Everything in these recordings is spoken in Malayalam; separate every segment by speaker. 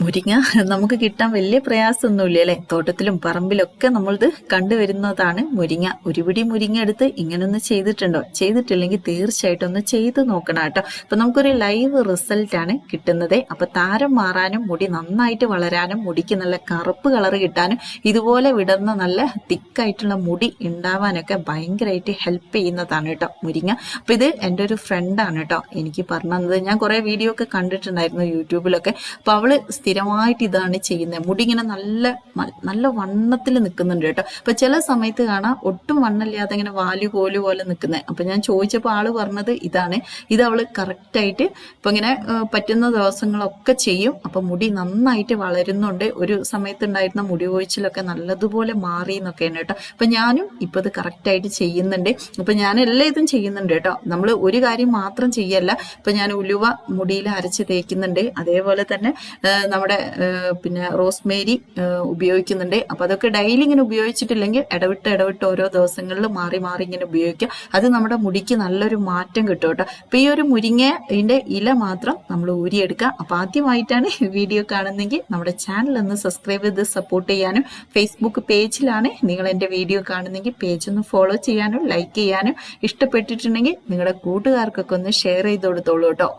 Speaker 1: മുരിങ്ങ നമുക്ക് കിട്ടാൻ വലിയ പ്രയാസമൊന്നുമില്ല അല്ലേ? തോട്ടത്തിലും പറമ്പിലൊക്കെ നമ്മളിത് കണ്ടുവരുന്നതാണ് മുരിങ്ങ. ഒരുപിടി മുരിങ്ങ എടുത്ത് ഇങ്ങനൊന്ന് ചെയ്തിട്ടുണ്ടോ? ചെയ്തിട്ടില്ലെങ്കിൽ തീർച്ചയായിട്ടും ഒന്ന് ചെയ്ത് നോക്കണം കേട്ടോ. അപ്പൊ നമുക്കൊരു ലൈവ് റിസൾട്ട് ആണ് കിട്ടുന്നത്. അപ്പൊ താരം മാറാനും മുടി നന്നായിട്ട് വളരാനും മുടിക്ക് നല്ല കറുപ്പ് കളർ കിട്ടാനും ഇതുപോലെ വിടർന്ന നല്ല തിക്കായിട്ടുള്ള മുടി ഉണ്ടാവാനൊക്കെ ഭയങ്കരമായിട്ട് ഹെൽപ്പ് ചെയ്യുന്നതാണ് കേട്ടോ മുരിങ്ങ. അപ്പൊ ഇത് എന്റെ ഒരു ഫ്രണ്ടാണ് കേട്ടോ. എനിക്ക് പറഞ്ഞു തന്നത്. ഞാൻ കുറെ വീഡിയോ ഒക്കെ കണ്ടിട്ടുണ്ടായിരുന്നു യൂട്യൂബിലൊക്കെ. അപ്പൊ അവൾ സ്ഥിരമായിട്ട് ഇതാണ് ചെയ്യുന്നത്. മുടി ഇങ്ങനെ നല്ല നല്ല വണ്ണത്തിൽ നിൽക്കുന്നുണ്ട് കേട്ടോ. അപ്പൊ ചില സമയത്ത് കാണാം ഒട്ടും വണ്ണില്ലാതെ ഇങ്ങനെ വാലു കോൽ പോലെ നിൽക്കുന്നത്. അപ്പൊ ഞാൻ ചോദിച്ചപ്പോൾ ആൾ പറഞ്ഞത് ഇതാണ്. ഇത് അവൾ കറക്റ്റ് ആയിട്ട് ഇപ്പൊ ഇങ്ങനെ പറ്റുന്ന ദിവസങ്ങളൊക്കെ ചെയ്യും. അപ്പൊ മുടി നന്നായിട്ട് വളരുന്നുണ്ട്. ഒരു സമയത്ത് ഉണ്ടായിരുന്ന മുടി ഒഴിച്ചിലൊക്കെ നല്ലതുപോലെ മാറി എന്നൊക്കെയാണ് കേട്ടോ. അപ്പൊ ഞാനും ഇപ്പൊ ഇത് കറക്റ്റ് ആയിട്ട് ചെയ്യുന്നുണ്ട്. അപ്പൊ ഞാൻ എല്ലാ ഇതും ചെയ്യുന്നുണ്ട് കേട്ടോ. നമ്മൾ ഒരു കാര്യം മാത്രം ചെയ്യല്ല. ഇപ്പൊ ഞാൻ ഉലുവ മുടിയിൽ അരച്ച് തേക്കുന്നുണ്ട്. അതേപോലെ തന്നെ നമ്മുടെ പിന്നെ റോസ്മേരി ഉപയോഗിക്കുന്നുണ്ട്. അപ്പൊ അതൊക്കെ ഡെയിലി ഇങ്ങനെ ഉപയോഗിച്ചിട്ടില്ലെങ്കിൽ ഇടവിട്ട് ഇടവിട്ട് ഓരോ ദിവസങ്ങളിൽ മാറി മാറി ഇങ്ങനെ ഉപയോഗിക്കുക അത് നമ്മുടെ മുടിക്ക് നല്ലൊരു മാറ്റം കിട്ടും കേട്ടോ. അപ്പൊ ഈ ഒരു മുരിങ്ങയുടെ ഇല മാത്രം നമ്മൾ ഊരിയെടുക്കുക. അപ്പൊ ആദ്യമായിട്ടാണ് വീഡിയോ കാണുന്നെങ്കിൽ നമ്മുടെ ചാനൽ ഒന്ന് സബ്സ്ക്രൈബ് ചെയ്ത് സപ്പോർട്ട് ചെയ്യാനും ഫേസ്ബുക്ക് പേജിലാണ് നിങ്ങൾ എന്റെ വീഡിയോ കാണുന്നെങ്കിൽ പേജ് ഒന്ന് ഫോളോ ചെയ്യാനും ലൈക്ക് ചെയ്യാനും ഇഷ്ടപ്പെട്ടിട്ടുണ്ടെങ്കിൽ നിങ്ങളുടെ കൂട്ടുകാർക്കൊക്കെ ഒന്ന് ഷെയർ ചെയ്ത് കൊടുത്തോളൂ കേട്ടോ.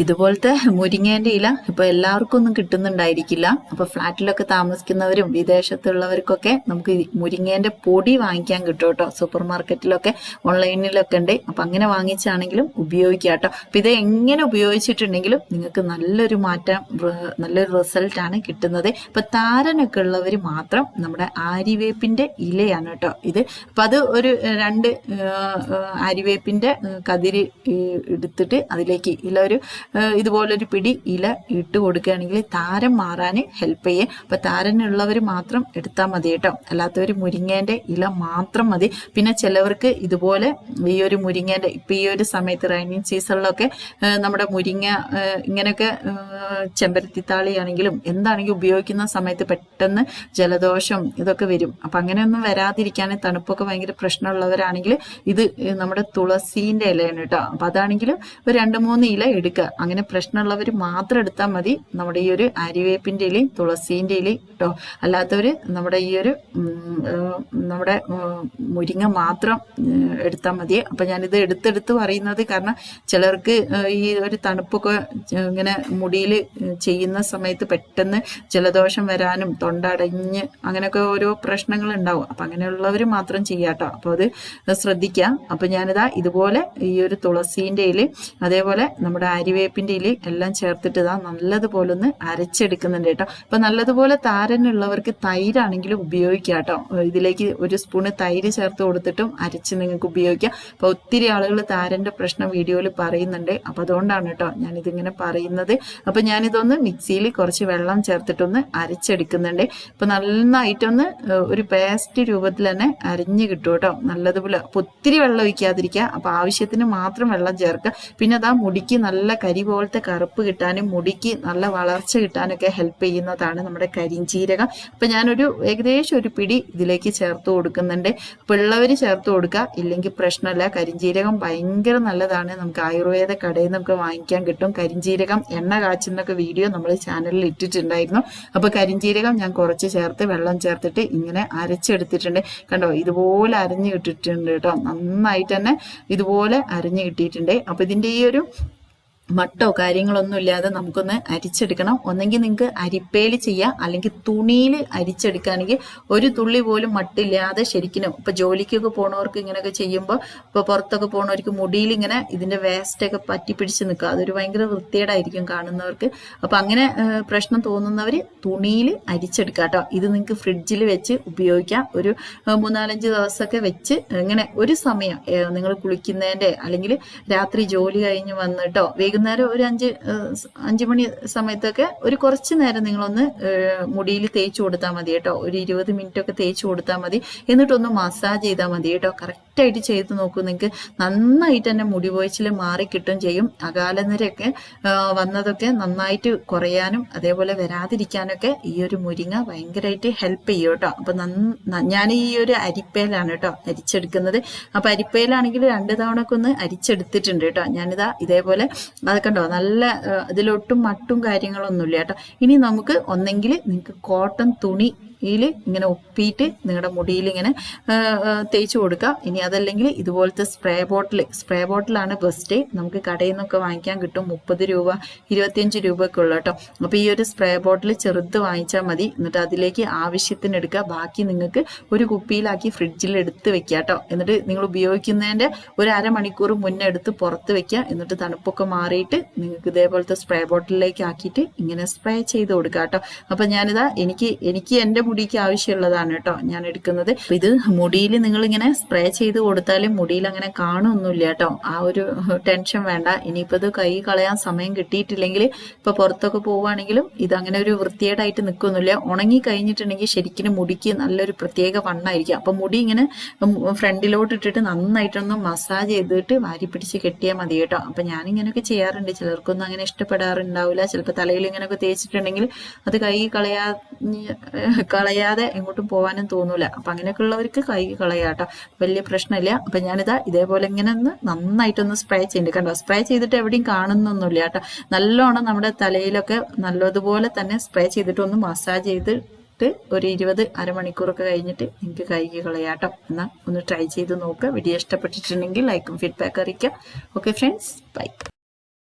Speaker 1: ഇതുപോലത്തെ മുരിങ്ങേന്റെ ഇല ഇപ്പൊ എല്ലാവർക്കും ഒന്നും കിട്ടുന്നുണ്ടായിരിക്കില്ല. അപ്പൊ ഫ്ലാറ്റിലൊക്കെ താമസിക്കുന്നവരും വിദേശത്തുള്ളവർക്കൊക്കെ നമുക്ക് മുരിങ്ങേന്റെ പൊടി വാങ്ങിക്കാൻ കിട്ടും കേട്ടോ സൂപ്പർ മാർക്കറ്റിലൊക്കെ ഓൺലൈനിലൊക്കെ ഉണ്ട്. അപ്പൊ അങ്ങനെ വാങ്ങിച്ചാണെങ്കിലും ഉപയോഗിക്കാം കേട്ടോ. അപ്പൊ ഇത് എങ്ങനെ ഉപയോഗിച്ചിട്ടുണ്ടെങ്കിലും നിങ്ങൾക്ക് നല്ലൊരു മാറ്റം നല്ലൊരു റിസൾട്ട് ആണ് കിട്ടുന്നത്. ഇപ്പൊ താരനൊക്കെ ഉള്ളവർ മാത്രം നമ്മുടെ ആരിവേപ്പിന്റെ ഇലയാണ് കേട്ടോ ഇത്. അപ്പൊ അത് ഒരു രണ്ട് ആരിവേപ്പിന്റെ കതിരി എടുത്തിട്ട് അതിലേക്ക് ഇല ഒരു ഇതുപോലൊരു പിടി ഇല ഇട്ട് കൊടുക്കുകയാണെങ്കിൽ താരം മാറാൻ ഹെൽപ്പ് ചെയ്യേ. അപ്പൊ താരനുള്ളവർ മാത്രം എടുത്താൽ മതി കേട്ടോ. അല്ലാത്തവർ മുരിങ്ങേന്റെ ഇല മാത്രം മതി. പിന്നെ ചിലവർക്ക് ഇതുപോലെ ഈ ഒരു മുരിങ്ങേന്റെ ഇപ്പൊ ഈ ഒരു സമയത്ത് റൈനിങ് സീസണിലൊക്കെ നമ്മുടെ മുരിങ്ങ ഇങ്ങനെയൊക്കെ ചെമ്പരത്തിത്താളിയാണെങ്കിലും എന്താണെങ്കിലും ഉപയോഗിക്കുന്ന സമയത്ത് പെട്ടെന്ന് ജലദോഷം ഇതൊക്കെ വരും. അപ്പൊ അങ്ങനെയൊന്നും വരാതിരിക്കാൻ തണുപ്പൊക്കെ ഭയങ്കര പ്രശ്നമുള്ളവരാണെങ്കിൽ ഇത് നമ്മുടെ തുളസീന്റെ ഇലയാണ് കേട്ടോ. അപ്പൊ അതാണെങ്കിൽ ഒരു രണ്ട് മൂന്ന് ഇല എടുക്കുക. അങ്ങനെ പ്രശ്നമുള്ളവർ മാത്രം എടുത്താൽ മതി. നമ്മുടെ ഈ ഒരു അരിവേപ്പിന്റെ ഇലയും തുളസീന്റെ ഇലയും കേട്ടോ. അല്ലാത്തവർ നമ്മുടെ ഈ ഒരു നമ്മുടെ മുരിങ്ങ മാത്രം എടുത്താൽ മതി അപ്പം ഞാനിത് എടുത്തെടുത്ത് പറയുന്നത് കാരണം ചിലർക്ക് ഈ ഒരു തണുപ്പൊക്കെ ഇങ്ങനെ മുടിയിൽ ചെയ്യുന്ന സമയത്ത് പെട്ടെന്ന് ജലദോഷം വരാനും തൊണ്ടടഞ്ഞ് അങ്ങനെയൊക്കെ ഓരോ പ്രശ്നങ്ങൾ ഉണ്ടാവും അപ്പം അങ്ങനെയുള്ളവർ മാത്രം ചെയ്യാട്ടോ അപ്പോൾ അത് ശ്രദ്ധിക്കാം. അപ്പം ഞാനിതാ ഇതുപോലെ ഈ ഒരു തുളസീന്റെ ഇല അതേപോലെ നമ്മുടെ ആര്യവേപ്പിന്റെ ഇല എല്ലാം ചേർത്തിട്ട് ഇതാ നല്ലതുപോലെ ഒന്ന് അരച്ചെടുക്കുന്നുണ്ട് കേട്ടോ. അപ്പൊ നല്ലതുപോലെ താരനുള്ളവർക്ക് തൈരാണെങ്കിലും ഉപയോഗിക്കാം കേട്ടോ. ഇതിലേക്ക് ഒരു സ്പൂണ് തൈര് ചേർത്ത് കൊടുത്തിട്ടും അരച്ച് നിങ്ങൾക്ക് ഉപയോഗിക്കാം. അപ്പൊ ഒത്തിരി ആളുകൾ താരന്റെ പ്രശ്നം വീഡിയോയിൽ പറയുന്നുണ്ട്. അപ്പൊ അതുകൊണ്ടാണ് കേട്ടോ ഞാൻ ഇതിങ്ങനെ പറയുന്നത്. അപ്പൊ ഞാനിതൊന്ന് മിക്സിയിൽ കുറച്ച് വെള്ളം ചേർത്തിട്ടൊന്ന് അരച്ചെടുക്കുന്നുണ്ട്. അപ്പൊ നന്നായിട്ടൊന്ന് ഒരു പേസ്റ്റ് രൂപത്തിൽ തന്നെ അരിഞ്ഞ് കിട്ടും കേട്ടോ. നല്ലതുപോലെ അപ്പൊ ഒത്തിരി വെള്ളം ഒഴിക്കാതിരിക്കുക. അപ്പൊ ആവശ്യത്തിന് മാത്രം വെള്ളം ചേർക്കുക. പിന്നെ അതാ മുടിക്ക് നല്ല കരി പോലത്തെ കറുപ്പ് കിട്ടാനും മുടിക്ക് നല്ല വളർച്ച കിട്ടാനൊക്കെ ഹെൽപ്പ് ചെയ്യുന്നതാണ് നമ്മുടെ കരിഞ്ചീരകം. അപ്പം ഞാനൊരു ഏകദേശം ഒരു പിടി ഇതിലേക്ക് ചേർത്ത് കൊടുക്കുന്നുണ്ട്. പിള്ളവർ ചേർത്ത് കൊടുക്കുക ഇല്ലെങ്കിൽ പ്രശ്നമല്ല കരിഞ്ചീരകം ഭയങ്കര നല്ലതാണ്. നമുക്ക് ആയുർവേദ കടയിൽ നിന്ന് നമുക്ക് വാങ്ങിക്കാൻ കിട്ടും. കരിഞ്ചീരകം എണ്ണ കാച്ചുന്നൊക്കെ വീഡിയോ നമ്മൾ ചാനലിൽ ഇട്ടിട്ടുണ്ടായിരുന്നു. അപ്പോൾ കരിഞ്ചീരകം ഞാൻ കുറച്ച് ചേർത്ത് വെള്ളം ചേർത്തിട്ട് ഇങ്ങനെ അരച്ചെടുത്തിട്ടുണ്ട്. കണ്ടോ? ഇതുപോലെ അരഞ്ഞു കിട്ടിയിട്ടുണ്ട് കേട്ടോ. നന്നായിട്ട് തന്നെ ഇതുപോലെ അരഞ്ഞു കിട്ടിയിട്ടുണ്ട്. അപ്പോൾ ഇതിന്റെ ഈ ഒരു മട്ടോ കാര്യങ്ങളൊന്നും ഇല്ലാതെ നമുക്കൊന്ന് അരിച്ചെടുക്കണം. ഒന്നെങ്കിൽ നിങ്ങൾക്ക് അരിപ്പേൽ ചെയ്യാം. അല്ലെങ്കിൽ തുണിയിൽ അരിച്ചെടുക്കുകയാണെങ്കിൽ ഒരു തുള്ളി പോലും മട്ടില്ലാതെ ശരിക്കും ഇപ്പൊ ജോലിക്കൊക്കെ പോണവർക്ക് ഇങ്ങനെയൊക്കെ ചെയ്യുമ്പോൾ ഇപ്പൊ പുറത്തൊക്കെ പോണവർക്ക് മുടിയിൽ ഇങ്ങനെ ഇതിന്റെ വേസ്റ്റ് ഒക്കെ പറ്റി പിടിച്ച് നിൽക്കുക. അതൊരു ഭയങ്കര വൃത്തികേടായിരിക്കും കാണുന്നവർക്ക്. അപ്പൊ അങ്ങനെ പ്രശ്നം തോന്നുന്നവര് തുണിയിൽ അരിച്ചെടുക്കുക കേട്ടോ. ഇത് നിങ്ങൾക്ക് ഫ്രിഡ്ജിൽ വെച്ച് ഉപയോഗിക്കാം. ഒരു മൂന്നാലഞ്ച് ദിവസമൊക്കെ വെച്ച് ഇങ്ങനെ ഒരു സമയം നിങ്ങൾ കുളിക്കുന്നതിന്റെ അല്ലെങ്കിൽ രാത്രി ജോലി കഴിഞ്ഞ് വന്നിട്ടോ വൈകുന്നേരം ഒരു അഞ്ച് അഞ്ചു മണി സമയത്തൊക്കെ ഒരു കുറച്ച് നേരം നിങ്ങളൊന്ന് മുടിയിൽ തേച്ച് കൊടുത്താൽ മതി കേട്ടോ. ഒരു ഇരുപത് മിനിറ്റ് ഒക്കെ തേച്ച് കൊടുത്താൽ മതി. എന്നിട്ടൊന്ന് മസാജ് ചെയ്താൽ മതി കേട്ടോ. കറക്റ്റ് ആയിട്ട് ചെയ്ത് നോക്കൂ. നിങ്ങൾക്ക് നന്നായിട്ട് തന്നെ മുടി പോയിച്ചിൽ മാറി കിട്ടും ചെയ്യും. അകാലനിരയൊക്കെ വന്നതൊക്കെ നന്നായിട്ട് കുറയാനും അതേപോലെ വരാതിരിക്കാനൊക്കെ ഈ ഒരു മുരിങ്ങ ഭയങ്കരമായിട്ട് ഹെൽപ്പ് ചെയ്യും കേട്ടോ. അപ്പൊ ഞാൻ ഈ ഒരു അരിപ്പയിലാണ് കേട്ടോ അരിച്ചെടുക്കുന്നത്. അപ്പൊ അരിപ്പയിലാണെങ്കിൽ രണ്ട് തവണ ഒക്കെ ഒന്ന് അരിച്ചെടുത്തിട്ടുണ്ട് കേട്ടോ. ഞാനിതാ ഇതേപോലെ അതൊക്കെ ഉണ്ടോ നല്ല ഇതിലൊട്ടും മട്ടും കാര്യങ്ങളൊന്നുമില്ല കേട്ടോ. ഇനി നമുക്ക് ഒന്നെങ്കിൽ നിങ്ങൾക്ക് കോട്ടൺ തുണി യിൽ ഇങ്ങനെ ഒപ്പിയിട്ട് നിങ്ങളുടെ മുടിയിൽ ഇങ്ങനെ തേച്ച് കൊടുക്കുക ഇനി അതല്ലെങ്കിൽ ഇതുപോലത്തെ സ്പ്രേ ബോട്ടിൽ സ്പ്രേ ബോട്ടിലാണ് ബെസ്റ്റ്. നമുക്ക് കടയിൽ നിന്നൊക്കെ വാങ്ങിക്കാൻ കിട്ടും മുപ്പത് രൂപ ഇരുപത്തിയഞ്ച് രൂപ ഒക്കെ ഉള്ളു കേട്ടോ. അപ്പോൾ ഈ ഒരു സ്പ്രേ ബോട്ടിൽ ചെറുത് വാങ്ങിച്ചാൽ മതി. എന്നിട്ട് അതിലേക്ക് ആവശ്യത്തിന് എടുക്കുക ബാക്കി നിങ്ങൾക്ക് ഒരു കുപ്പിയിലാക്കി ഫ്രിഡ്ജിൽ എടുത്ത് വെക്കുക കേട്ടോ. എന്നിട്ട് നിങ്ങൾ ഉപയോഗിക്കുന്നതിന്റെ ഒരു അരമണിക്കൂർ മുന്നേ എടുത്ത് പുറത്ത് വെക്കുക എന്നിട്ട് തണുപ്പൊക്കെ മാറിയിട്ട് നിങ്ങൾക്ക് ഇതേപോലത്തെ സ്പ്രേ ബോട്ടിലേക്ക് ആക്കിയിട്ട് ഇങ്ങനെ സ്പ്രേ ചെയ്ത് കൊടുക്കുക കേട്ടോ. അപ്പം ഞാനിതാ എനിക്ക് എനിക്ക് എന്റെ മുടിക്ക് ആവശ്യമുള്ളതാണ് കേട്ടോ ഞാൻ എടുക്കുന്നത്. ഇത് മുടിയിൽ നിങ്ങൾ ഇങ്ങനെ സ്പ്രേ ചെയ്ത് കൊടുത്താലും മുടിയിൽ അങ്ങനെ കാണുമൊന്നുമില്ല കേട്ടോ. ആ ഒരു ടെൻഷൻ വേണ്ട. ഇനിയിപ്പോൾ ഇത് കൈ കളയാൻ സമയം കിട്ടിയിട്ടില്ലെങ്കിൽ ഇപ്പൊ പുറത്തൊക്കെ പോവുകയാണെങ്കിലും ഇത് അങ്ങനെ ഒരു വൃത്തികേടായിട്ട് നിൽക്കൊന്നുമില്ല ഉണങ്ങി കഴിഞ്ഞിട്ടുണ്ടെങ്കിൽ ശരിക്കും മുടിക്ക് നല്ലൊരു പ്രത്യേക വണ്ണായിരിക്കും. അപ്പൊ മുടി ഇങ്ങനെ ഫ്രണ്ടിലോട്ട് ഇട്ടിട്ട് നന്നായിട്ടൊന്ന് മസാജ് ചെയ്തിട്ട് വാരി പിടിച്ച് കെട്ടിയാൽ മതി കേട്ടോ. അപ്പൊ ഞാനിങ്ങനെയൊക്കെ ചെയ്യാറുണ്ട്. ചിലർക്കൊന്നും അങ്ങനെ ഇഷ്ടപ്പെടാറുണ്ടാവില്ല. ചിലപ്പോൾ തലയിൽ ഇങ്ങനെയൊക്കെ തേച്ചിട്ടുണ്ടെങ്കിൽ അത് കൈ കളയാ കളയാതെ എങ്ങോട്ടും പോകാനും തോന്നൂല. അപ്പൊ അങ്ങനെയൊക്കെ ഉള്ളവർക്ക് കൈ കളയാട്ടോ. വലിയ പ്രശ്നമില്ല. അപ്പൊ ഞാനിതാ ഇതേപോലെ ഇങ്ങനെ ഒന്ന് നന്നായിട്ടൊന്ന് സ്പ്രേ ചെയ്യുന്നുണ്ട് കണ്ടോ? സ്പ്രേ ചെയ്തിട്ട് എവിടെയും കാണുന്നൊന്നുമില്ല കേട്ടോ. നല്ലോണം നമ്മുടെ തലയിലൊക്കെ നല്ലതുപോലെ തന്നെ സ്പ്രേ ചെയ്തിട്ടൊന്ന് മസാജ് ചെയ്തിട്ട് ഒരു ഇരുപത് അരമണിക്കൂറൊക്കെ കഴിഞ്ഞിട്ട് എനിക്ക് കൈകി കളയാട്ടോ. എന്നാൽ ഒന്ന് ട്രൈ ചെയ്ത് നോക്കുക വീഡിയോ ഇഷ്ടപ്പെട്ടിട്ടുണ്ടെങ്കിൽ ലൈക്കും ഫീഡ്ബാക്ക് അറിയിക്കുക. Okay friends bye